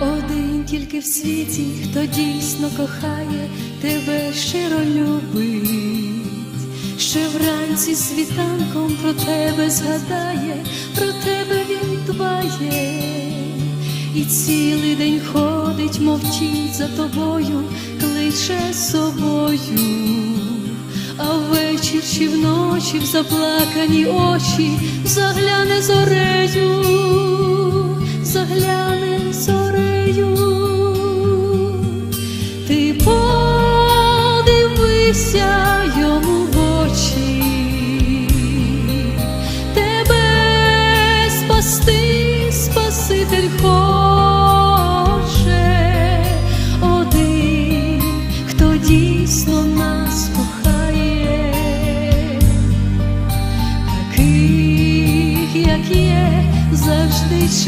Один тільки в світі, хто дійсно кохає, тебе щиро любить, ще вранці світанком про тебе згадає, про тебе він дбає, і цілий день ходить, мовчить за тобою, кличе собою, а ввечір чи вночі в заплакані очі загляне зорею, дивися йому в очі, тебе спасти, Спаситель хоче один, хто дійсно нас кохає, таких, як є, завжди.